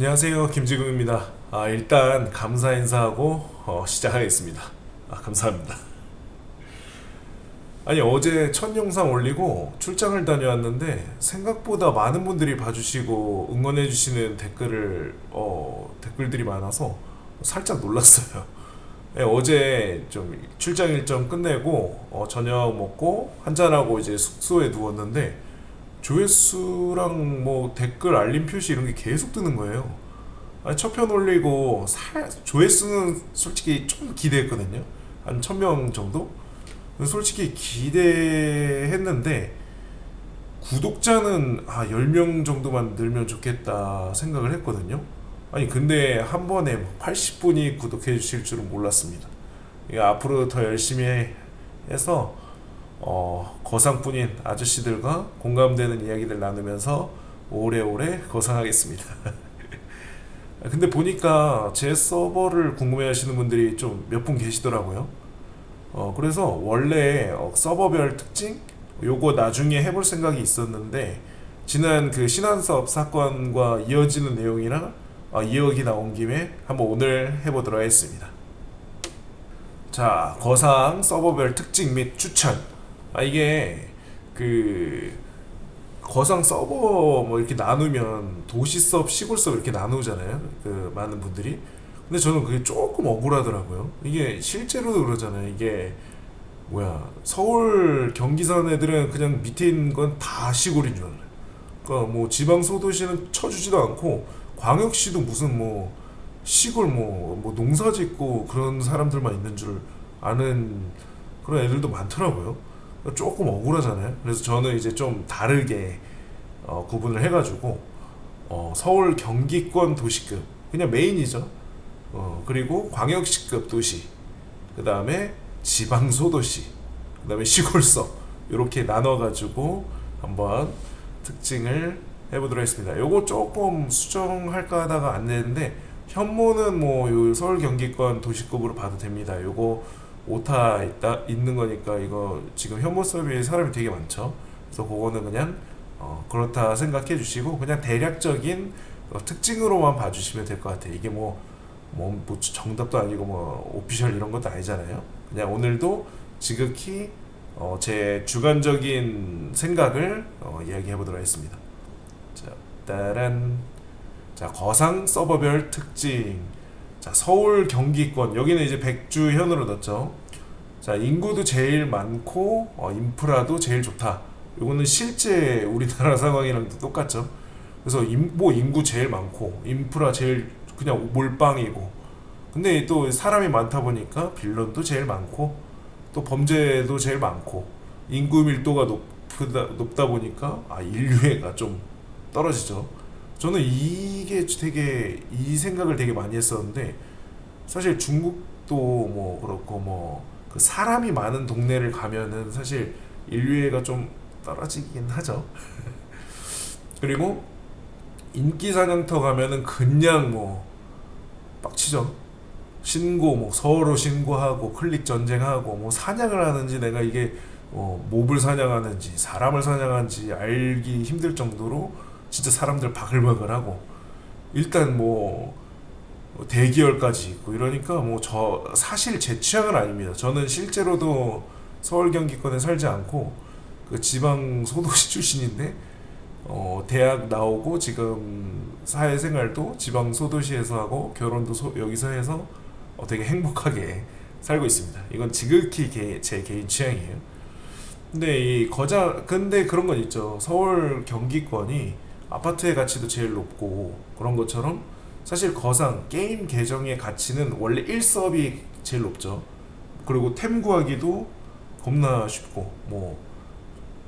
안녕하세요 김지국입니다. 아, 일단 감사 인사하고 어, 시작하겠습니다. 아, 감사합니다. 아니 어제 첫 영상 올리고 출장을 다녀왔는데 생각보다 많은 분들이 봐주시고 응원해주시는 댓글을 어, 댓글들이 많아서 살짝 놀랐어요. 네, 어제 좀 출장 일정 끝내고 어, 저녁 먹고 한잔하고 이제 숙소에 누웠는데 조회수랑 뭐 댓글 알림 표시 이런 게 계속 뜨는 거예요. 아니 첫편 올리고 살, 조회수는 솔직히 좀 기대했거든요. 한 1000명 정도? 솔직히 기대했는데 구독자는 아 10명 정도만 늘면 좋겠다 생각을 했거든요. 아니 근데 한 번에 80분이 구독해 주실 줄은 몰랐습니다. 앞으로 더 열심히 해서 어, 거상뿐인 아저씨들과 공감되는 이야기들 나누면서 오래오래 거상하겠습니다. 근데 보니까 제 서버를 궁금해 하시는 분들이 좀 몇 분 계시더라고요. 어, 그래서 원래 어, 서버별 특징 요거 나중에 해볼 생각이 있었는데 지난 그 신한사업 사건과 이어지는 내용이라 어, 이어기 나온 김에 한번 오늘 해보도록 하겠습니다. 자, 거상 서버별 특징 및 추천. 아, 이게 그 거상 서버 뭐 이렇게 나누면 도시 서버, 시골 서버 이렇게 나누잖아요. 그 많은 분들이. 근데 저는 그게 조금 억울하더라고요. 이게 실제로도 그러잖아요. 이게 뭐야 서울 경기산 애들은 그냥 밑에 있는 건 다 시골인 줄 알아요. 그러니까 뭐 지방 소도시는 쳐주지도 않고 광역시도 무슨 뭐 시골 뭐, 뭐 농사 짓고 그런 사람들만 있는 줄 아는 그런 애들도 많더라고요. 조금 억울하잖아요. 그래서 저는 이제 좀 다르게 어, 구분을 해가지고 어, 서울 경기권 도시급 그냥 메인이죠. 어, 그리고 광역시급 도시, 그 다음에 지방 소도시, 그 다음에 시골서 이렇게 나눠가지고 한번 특징을 해보도록 하겠습니다. 요거 조금 수정할까 하다가 안 되는데 현모는 뭐요 서울 경기권 도시급으로 봐도 됩니다. 요거 오타 있다 있는 거니까 이거 지금 현모 서비에 사람이 되게 많죠. 그래서 그거는 그냥 어, 그렇다 생각해 주시고 그냥 대략적인 어, 특징으로만 봐주시면 될 것 같아요. 이게 뭐, 뭐, 뭐 정답도 아니고 뭐 오피셜 이런 것도 아니잖아요. 그냥 오늘도 지극히 어, 제 주관적인 생각을 어, 이야기해 보도록 하겠습니다. 자, 따란. 자, 거상 서버별 특징. 자, 서울 경기권. 여기는 이제 백주현으로 넣었죠. 자, 인구도 제일 많고, 어, 인프라도 제일 좋다. 요거는 실제 우리나라 상황이랑 똑같죠. 그래서 인, 뭐 인구 제일 많고, 인프라 제일 그냥 몰빵이고. 근데 또 사람이 많다 보니까 빌런도 제일 많고, 또 범죄도 제일 많고, 인구 밀도가 높다, 높다 보니까, 아, 인류애가 좀 떨어지죠. 저는 이게 되게 이 생각을 되게 많이 했었는데 사실 중국도 뭐 그렇고 뭐 그 사람이 많은 동네를 가면은 사실 인류애가 좀 떨어지긴 하죠. 그리고 인기 사냥터 가면은 그냥 뭐 빡치죠. 신고 뭐 서로 신고하고 클릭 전쟁하고 뭐 사냥을 하는지 내가 이게 뭐 몹을 사냥하는지 사람을 사냥하는지 알기 힘들 정도로 진짜 사람들 바글바글하고 일단 뭐 대기열까지 있고 이러니까 뭐 저 사실 제 취향은 아닙니다. 저는 실제로도 서울 경기권에 살지 않고 그 지방 소도시 출신인데 어 대학 나오고 지금 사회생활도 지방 소도시에서 하고 결혼도 소, 여기서 해서 어 되게 행복하게 살고 있습니다. 이건 지극히 개, 제 개인 취향이에요. 근데 이 거자 근데 그런 건 있죠. 서울 경기권이 아파트의 가치도 제일 높고 그런 것처럼 사실 거상 게임 계정의 가치는 원래 1서업이 제일 높죠. 그리고 템 구하기도 겁나 쉽고 뭐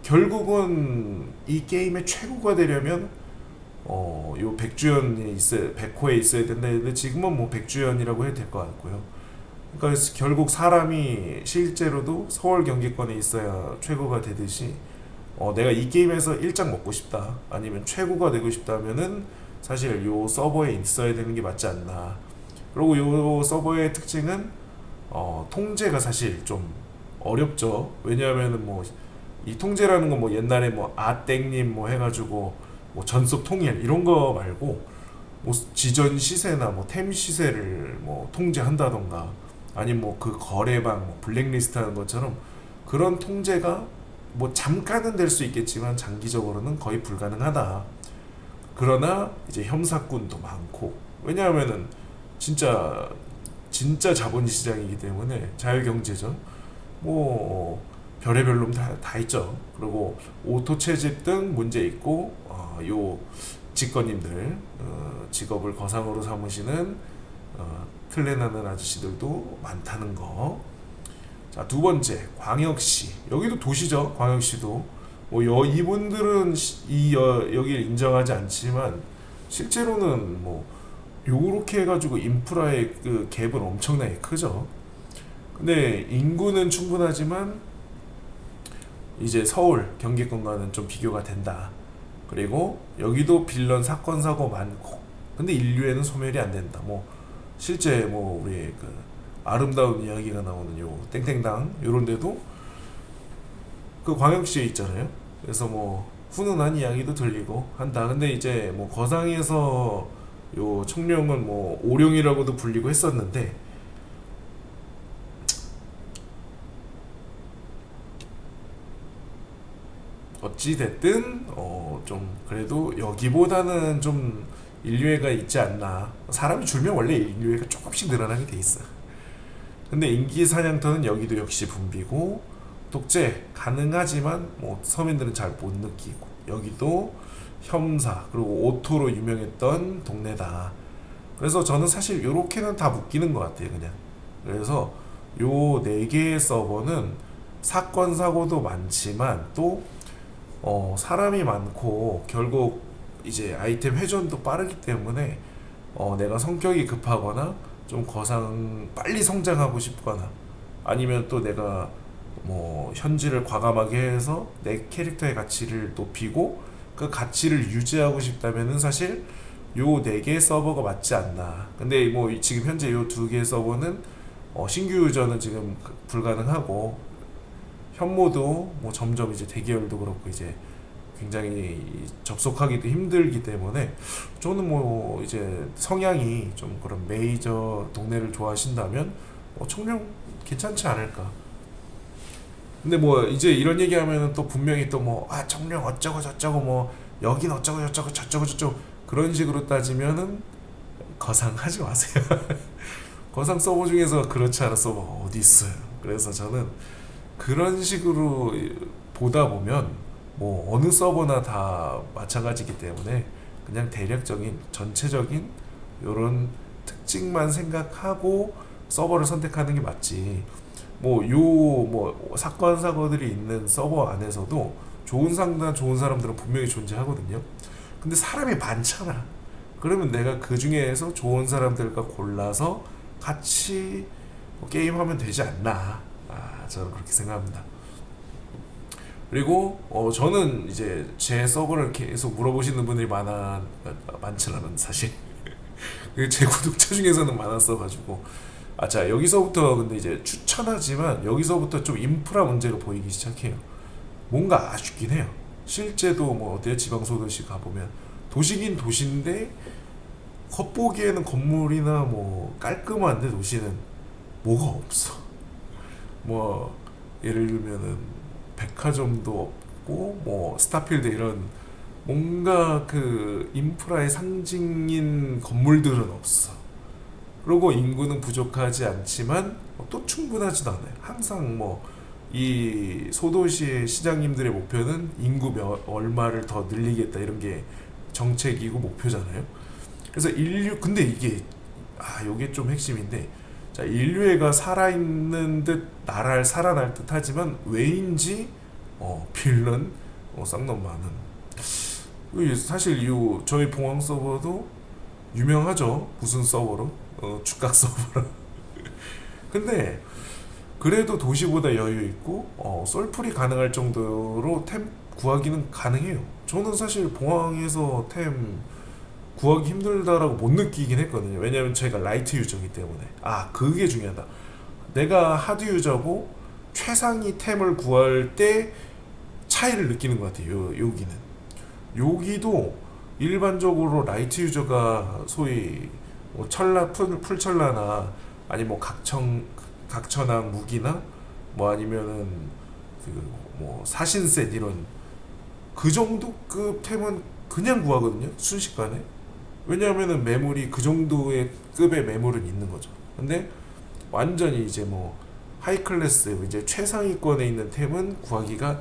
결국은 이 게임의 최고가 되려면 어요 백주연이 있어야 백호에 있어야 된다 근데 지금은 뭐 백주연이라고 해도 될 것 같고요. 그러니까 결국 사람이 실제로도 서울 경기권에 있어야 최고가 되듯이 어, 내가 이 게임에서 일장 먹고 싶다. 아니면 최고가 되고 싶다면은 사실 요 서버에 있어야 되는 게 맞지 않나. 그리고 요 서버의 특징은 어, 통제가 사실 좀 어렵죠. 왜냐하면은 뭐 이 통제라는 건 뭐 옛날에 뭐 아땡님 뭐 해가지고 뭐 전속 통일 이런 거 말고 뭐 지전 시세나 뭐 템 시세를 뭐 통제한다던가 아니면 뭐 그 거래방 뭐 블랙리스트 하는 것처럼 그런 통제가 뭐 잠깐은 될 수 있겠지만 장기적으로는 거의 불가능하다. 그러나 이제 혐사꾼도 많고 왜냐하면은 진짜 진짜 자본 시장이기 때문에 자유경제죠. 뭐 별의별 놈 다, 다 있죠. 그리고 오토 채집 등 문제 있고 어, 요 직권님들 어, 직업을 거상으로 삼으시는 어, 클레나는 아저씨들도 많다는 거. 자, 두 번째, 광역시. 여기도 도시죠. 광역시도. 뭐 여, 이분들은 시- 이 여, 여기를 인정하지 않지만 실제로는 뭐 요렇게 해가지고 인프라의 그 갭은 엄청나게 크죠. 근데 인구는 충분하지만 이제 서울, 경기권과는 좀 비교가 된다. 그리고 여기도 빌런 사건 사고 많고 근데 인류에는 소멸이 안 된다. 뭐 실제 뭐 우리 그 아름다운 이야기가 나오는 요 땡땡당 요런 데도 그 광역시에 있잖아요. 그래서 뭐 훈훈한 이야기도 들리고 한다. 근데 이제 뭐 거상에서 요 청룡은 뭐 오룡이라고도 불리고 했었는데 어찌 됐든 어 좀 그래도 여기보다는 좀 인류애가 있지 않나. 사람이 줄면 원래 인류애가 조금씩 늘어나게 돼 있어. 근데 인기 사냥터는 여기도 역시 붐비고 독재 가능하지만 뭐 서민들은 잘 못 느끼고 여기도 혐사 그리고 오토로 유명했던 동네다. 그래서 저는 사실 요렇게는 다 묶이는 것 같아요 그냥. 그래서 요 네 개의 서버는 사건 사고도 많지만 또 어, 사람이 많고 결국 이제 아이템 회전도 빠르기 때문에 어, 내가 성격이 급하거나 좀 거상 빨리 성장하고 싶거나 아니면 또 내가 뭐 현질을 과감하게 해서 내 캐릭터의 가치를 높이고 그 가치를 유지하고 싶다면은 사실 요 네 개의 서버가 맞지 않나. 근데 뭐 이- 지금 현재 요 두 개의 서버는 어, 신규 유저는 지금 그- 불가능하고 현모도 뭐 점점 이제 대기열도 그렇고 이제 굉장히 접속하기도 힘들기 때문에 저는 뭐 이제 성향이 좀 그런 메이저 동네를 좋아하신다면 뭐 청룡 괜찮지 않을까. 근데 뭐 이제 이런 얘기하면은 또 분명히 또 뭐 아 청룡 어쩌고 저쩌고 뭐 여긴 어쩌고 저쩌고 저쩌고 저쩌고 그런 식으로 따지면은 거상하지 마세요. 거상 서버 중에서 그렇지 않은 서버 어디 있어요. 그래서 저는 그런 식으로 보다 보면 뭐 어느 서버나 다 마찬가지기 때문에 그냥 대략적인 전체적인 이런 특징만 생각하고 서버를 선택하는 게 맞지. 뭐요뭐 사건 사고들이 있는 서버 안에서도 좋은 상단 좋은 사람들은 분명히 존재하거든요. 근데 사람이 많잖아. 그러면 내가 그 중에서 좋은 사람들과 골라서 같이 뭐 게임하면 되지 않나. 아, 저는 그렇게 생각합니다. 그리고 어 저는 이제 제 서버를 계속 물어보시는 분들이 많아 많지는 않은 사실. 그제 구독자 중에서는 많았어 가지고. 아 자 여기서부터 근데 이제 추천하지만 여기서부터 좀 인프라 문제가 보이기 시작해요. 뭔가 아쉽긴 해요. 실제도 뭐 어때요? 지방소도시 가보면. 도시긴 도시인데 겉보기에는 건물이나 뭐 깔끔한데 도시는 뭐가 없어. 뭐 예를 들면은 백화점도 없고 뭐 스타필드 이런 뭔가 그 인프라의 상징인 건물들은 없어. 그리고 인구는 부족하지 않지만 또 충분하지도 않아요. 항상 뭐 이 소도시의 시장님들의 목표는 인구 몇, 얼마를 더 늘리겠다 이런 게 정책이고 목표잖아요. 그래서 인류 근데 이게 아 요게 좀 핵심인데 자 인류애가 살아있는 듯 나랄 살아날 듯 하지만 왜인지 어 빌런 어, 쌍놈 많은. 이 사실 요 저희 봉황 서버도 유명하죠. 무슨 서버로? 어 축각 서버로. 근데 그래도 도시보다 여유 있고 어 썰풀이 가능할 정도로 템 구하기는 가능해요. 저는 사실 봉황에서 템 구하기 힘들다라고 못 느끼긴 했거든요. 왜냐면 제가 라이트 유저이기 때문에. 아, 그게 중요하다. 내가 하드 유저고 최상위 템을 구할 때 차이를 느끼는 것 같아요. 요, 여기는. 여기도 일반적으로 라이트 유저가 소위 뭐 철라 풀, 풀철라나 아니 뭐 각청 각천왕 무기나 뭐 아니면은 그 뭐 사신셋 이런 그 정도 급 템은 그냥 구하거든요 순식간에 왜냐하면은 매물이 그 정도의 급의 매물은 있는 거죠. 근데 완전히 이제 뭐 하이 클래스 이제 최상위권에 있는 템은 구하기가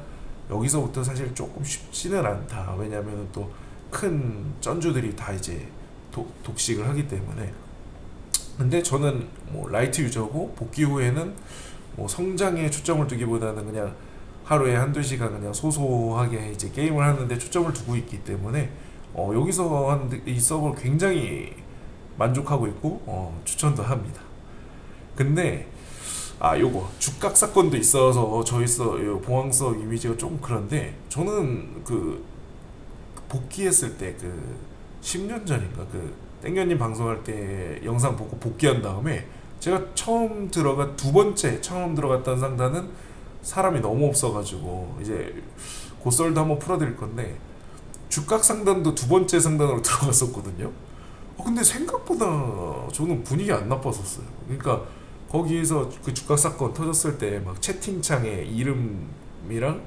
여기서부터 사실 조금 쉽지는 않다. 왜냐하면은 또큰 쩐주들이 다 이제 독, 독식을 하기 때문에. 근데 저는 뭐 라이트 유저고 복귀 후에는 뭐 성장에 초점을 두기보다는 그냥 하루에 한두 시간 그냥 소소하게 이제 게임을 하는데 초점을 두고 있기 때문에 어, 여기서 하는 이 서버 굉장히 만족하고 있고 어, 추천도 합니다. 근데 아 요거 죽각 사건도 있어서 저희 서요 봉황서 이미지가 좀 그런데 저는 그 복귀했을 때 그 10년 전인가 그 땡겨님 방송할 때 영상 보고 복귀한 다음에 제가 처음 들어가 두 번째 처음 들어갔던 상단은 사람이 너무 없어가지고 이제 고썰도 한번 풀어드릴 건데 죽각 상단도 두 번째 상단으로 들어갔었거든요. 어, 근데 생각보다 저는 분위기 안 나빴었어요. 그러니까 거기에서 그 죽각 사건 터졌을 때 막 채팅창에 이름이랑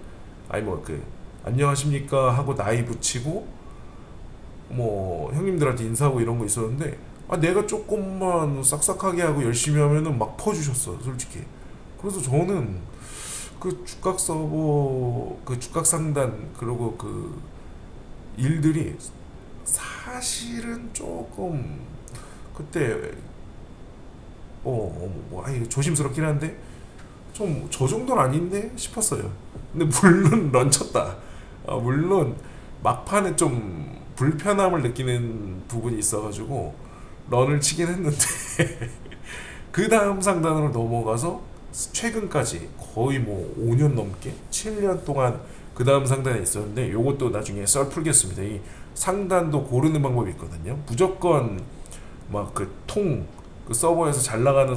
아니 뭐 그 안녕하십니까 하고 나이 붙이고 뭐 형님들한테 인사하고 이런 거 있었는데 아 내가 조금만 싹싹하게 하고 열심히 하면은 막 퍼주셨어 솔직히 그래서 저는 그 죽각 서버 그 죽각 상단 그리고 그 일들이 사실은 조금 그때 어뭐 아이 조심스럽긴 한데 좀 저 정도는 아닌데 싶었어요. 근데 물론 런쳤다. 아, 물론 막판에 좀 불편함을 느끼는 부분이 있어가지고 런을 치긴 했는데 그 다음 상단으로 넘어가서 최근까지 거의 뭐 5년 넘게 7년 동안 그 다음 상단에 있었는데 요것도 나중에 썰 풀겠습니다. 이 상단도 고르는 방법이 있거든요. 무조건 막 그 통그 서버에서 잘 나가는 어,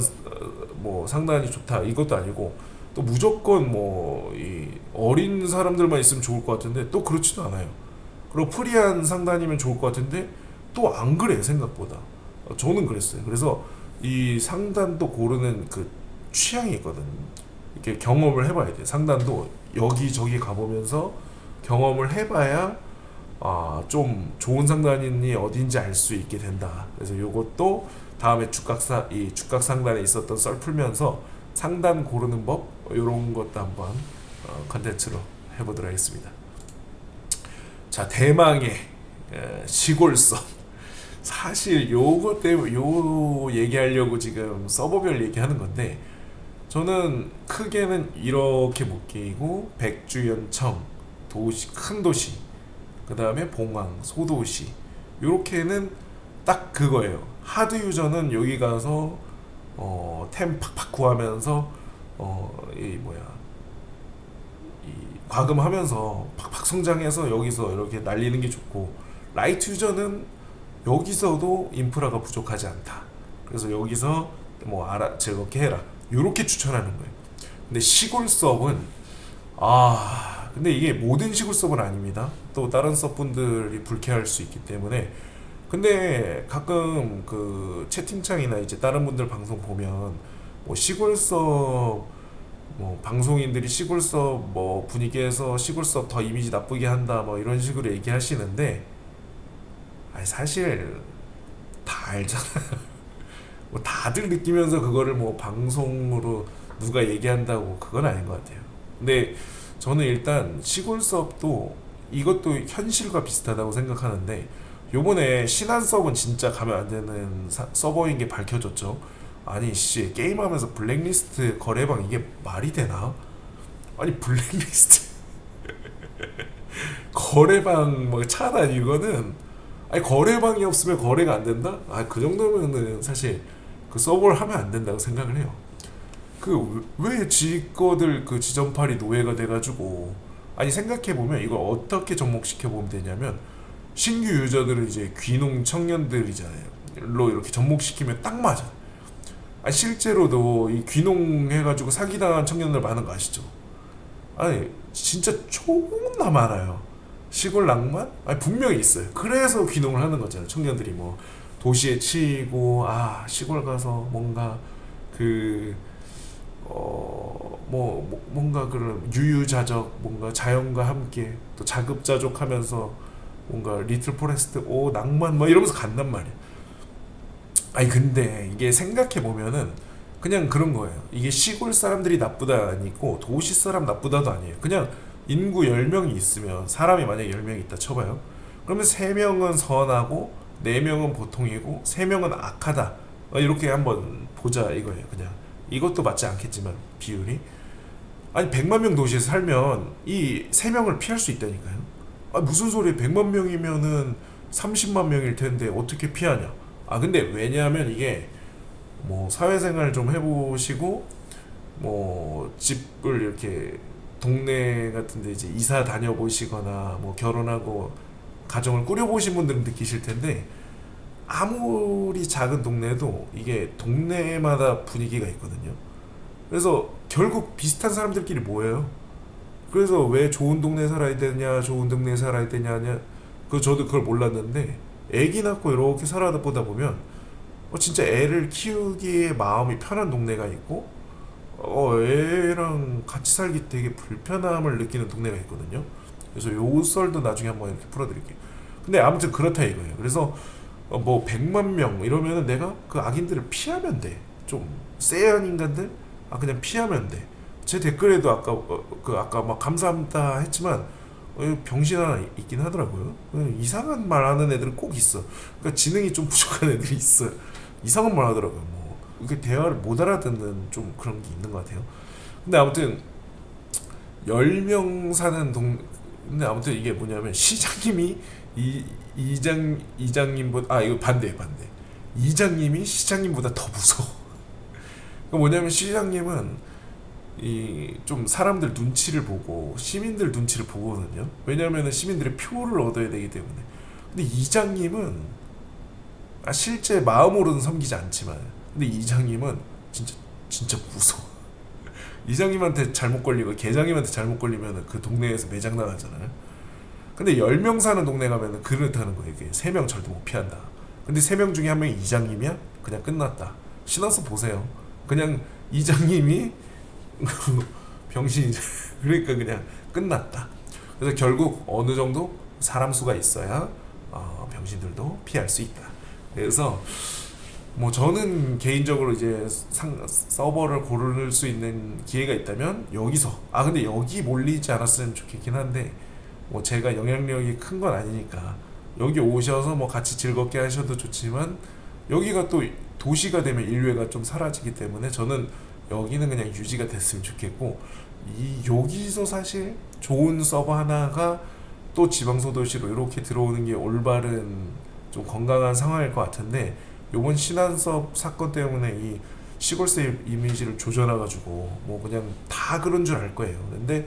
뭐 상단이 좋다 이것도 아니고 또 무조건 뭐 이 어린 사람들만 있으면 좋을 것 같은데 또 그렇지도 않아요. 그리고 프리한 상단이면 좋을 것 같은데 또 안 그래 생각보다. 어, 저는 그랬어요. 그래서 이 상단도 고르는 그 취향이 있거든. 이렇게 경험을 해봐야 돼. 상단도 여기 저기 가보면서 경험을 해봐야 아, 좀 좋은 상단이 어딘지 알 수 있게 된다. 그래서 요것도 다음에 죽각사 이 죽각 상단에 있었던 썰 풀면서 상단 고르는 법 이런 것도 한번 어, 컨텐츠로 해보도록 하겠습니다. 자 대망의 에, 시골성 사실 요거 때문에 요 얘기하려고 지금 서버별 얘기하는 건데 저는 크게는 이렇게 묶이고 백주연청 도시 큰 도시 그 다음에 봉황 소도시 요렇게는 딱 그거예요 하드 유저는 여기 가서 어, 템 팍팍 구하면서 어, 이 뭐야 이 과금하면서 팍팍 성장해서 여기서 이렇게 날리는 게 좋고 라이트 유저는 여기서도 인프라가 부족하지 않다. 그래서 여기서 뭐 알아 즐겁게 해라. 요렇게 추천하는 거예요. 근데 시골 서브는 아 근데 이게 모든 시골 서브는 아닙니다. 또 다른 서브분들이 불쾌할 수 있기 때문에 근데 가끔 그 채팅창이나 이제 다른 분들 방송 보면 뭐 시골 서브 뭐 방송인들이 시골 서브 뭐 분위기에서 시골 서브 더 이미지 나쁘게 한다 뭐 이런 식으로 얘기하시는데 사실 다 알잖아. 뭐 다들 느끼면서 그거를 뭐 방송으로 누가 얘기한다고 그건 아닌 것 같아요. 근데 저는 일단 시골 수업도 이것도 현실과 비슷하다고 생각하는데 요번에 신한 서버는 진짜 가면 안 되는 사- 서버인 게 밝혀졌죠. 아니 씨 게임하면서 블랙리스트 거래방 이게 말이 되나? 아니 블랙리스트 거래방 뭐 차단 이거는 아니 거래방이 없으면 거래가 안 된다? 아 그 정도면은 사실 그 서버를 하면 안 된다고 생각을 해요. 그 왜 지거들 그 지점팔이 노예가 돼가지고 아니 생각해 보면 이걸 어떻게 접목시켜 보면 되냐면 신규 유저들은 이제 귀농 청년들이잖아요. 로 이렇게 접목시키면 딱 맞아. 아 실제로도 이 귀농 해가지고 사기당한 청년들 많은 거 아시죠? 아니 진짜 존나 많아요. 시골 낭만? 아니 분명히 있어요. 그래서 귀농을 하는 거잖아요. 청년들이 뭐 도시에 치이고 아 시골 가서 뭔가 그 어, 뭐, 뭐 뭔가 그런 유유자적 뭔가 자연과 함께 또 자급자족 하면서 뭔가 리틀 포레스트 오 낭만 뭐 이러면서 간단 말이야. 아니 근데 이게 생각해 보면은 그냥 그런 거예요. 이게 시골 사람들이 나쁘다 아니고 도시 사람 나쁘다도 아니에요. 그냥 인구 10명이 있으면 사람이 만약에 10명이 있다 쳐봐요. 그러면 3명은 선하고 4명은 보통이고 3명은 악하다. 어, 이렇게 한번 보자 이거예요. 그냥 이것도 맞지 않겠지만 비율이 아니 100만 명 도시에서 살면 이 3명을 피할 수 있다니까요. 아 무슨 소리에 100만 명이면은 30만 명일 텐데 어떻게 피하냐? 아 근데 왜냐하면 이게 뭐 사회생활 좀 해보시고 뭐 집을 이렇게 동네 같은 데 이제 이사 다녀보시거나 뭐 결혼하고 가정을 꾸려보신 분들은 느끼실 텐데 아무리 작은 동네도 이게 동네마다 분위기가 있거든요. 그래서 결국 비슷한 사람들끼리 모여요. 그래서 왜 좋은 동네 살아야 되냐, 좋은 동네 살아야 되냐냐, 그 저도 그걸 몰랐는데 애기 낳고 이렇게 살아다 보다 보면 어, 진짜 애를 키우기에 마음이 편한 동네가 있고 어, 애랑 같이 살기 되게 불편함을 느끼는 동네가 있거든요. 그래서 요 썰도 나중에 한번 이렇게 풀어드릴게요. 근데 아무튼 그렇다 이거예요. 그래서 어, 뭐 100만 명 이러면은 내가 그 악인들을 피하면 돼. 좀 쎄한 인간들 아 그냥 피하면 돼. 제 댓글에도 아까 어, 그 아까 막 감사합니다 했지만 어, 병신 하나 있긴 하더라고요. 어, 이상한 말 하는 애들은 꼭 있어. 그러니까 지능이 좀 부족한 애들이 있어. 이상한 말 하더라고요. 뭐 이게 대화를 못 알아듣는 좀 그런 게 있는 것 같아요. 근데 아무튼 10명 사는 동 근데 아무튼 이게 뭐냐면 시장님이 이 이장 이장님보다 아 이거 반대 반대 이장님이 시장님보다 더 무서워. 그 뭐냐면 시장님은 이 좀 사람들 눈치를 보고 시민들 눈치를 보거든요. 왜냐하면 시민들의 표를 얻어야 되기 때문에. 근데 이장님은 아 실제 마음으로는 섬기지 않지만 근데 이장님은 진짜 진짜 무서워. 이장님한테 잘못 걸리고 계장님한테 잘못 걸리면 그 동네에서 매장 나가잖아요. 근데 10명 사는 동네 가면은 그렇다는 거예요. 이게 3명 절대 못 피한다. 근데 3명 중에 한 명이 이장님이야? 그냥 끝났다. 신화서 보세요. 그냥 이장님이 병신이 그러니까 그냥 끝났다. 그래서 결국 어느 정도 사람 수가 있어야 어, 병신들도 피할 수 있다. 그래서 뭐 저는 개인적으로 이제 상, 서버를 고를 수 있는 기회가 있다면 여기서. 아 근데 여기 몰리지 않았으면 좋겠긴 한데 뭐 제가 영향력이 큰 건 아니니까. 여기 오셔서 뭐 같이 즐겁게 하셔도 좋지만 여기가 또 도시가 되면 인류애가 좀 사라지기 때문에 저는 여기는 그냥 유지가 됐으면 좋겠고 이 여기서 사실 좋은 서버 하나가 또 지방소 도시로 이렇게 들어오는 게 올바른 좀 건강한 상황일 것 같은데 요번 신한섭 사건 때문에 이 시골세 이미지를 조져놔가지고 뭐 그냥 다 그런 줄 알 거예요. 근데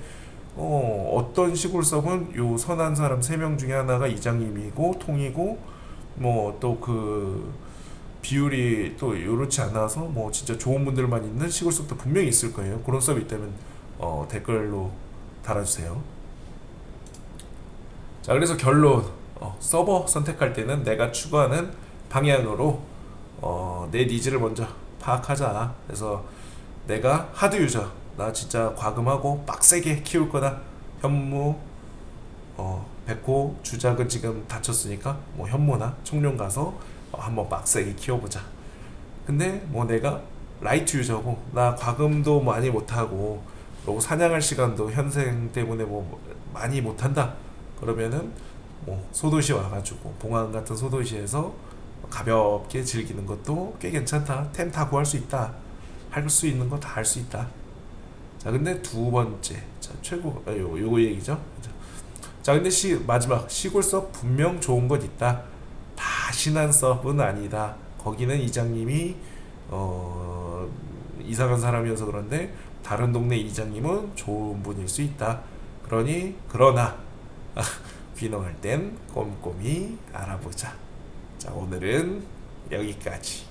어, 어떤 시골섭은 요 선한 사람 세 명 중에 하나가 이장님이고 통이고 뭐 또 그 비율이 또 요렇지 않아서 뭐 진짜 좋은 분들만 있는 시골섭도 분명히 있을 거예요. 그런 섭이 있다면 어, 댓글로 달아주세요. 자 그래서 결론 어, 서버 선택할 때는 내가 추구하는 방향으로 어, 내 니즈를 먼저 파악하자. 그래서 내가 하드 유저 나 진짜 과금하고 빡세게 키울 거다. 현무 어, 백호 주작은 지금 다쳤으니까 뭐 현무나 청룡 가서 어, 한번 빡세게 키워보자. 근데 뭐 내가 라이트 유저고 나 과금도 많이 못하고 그리고 사냥할 시간도 현생 때문에 뭐 많이 못한다. 그러면은 뭐 소도시 와가지고 봉황 같은 소도시에서 가볍게 즐기는 것도 꽤 괜찮다. 템 다 구할 수 있다. 할 수 있는 거 다 할 수 있다. 자, 근데 두 번째, 자 최고 아, 요 요거 얘기죠. 자, 근데 시 마지막 시골 섭 분명 좋은 것 있다. 다 신한 섭은 아니다. 거기는 이장님이 어 이상한 사람이어서 그런데 다른 동네 이장님은 좋은 분일 수 있다. 그러니 그러나 귀농할 땐 꼼꼼히 알아보자. 자, 오늘은 여기까지.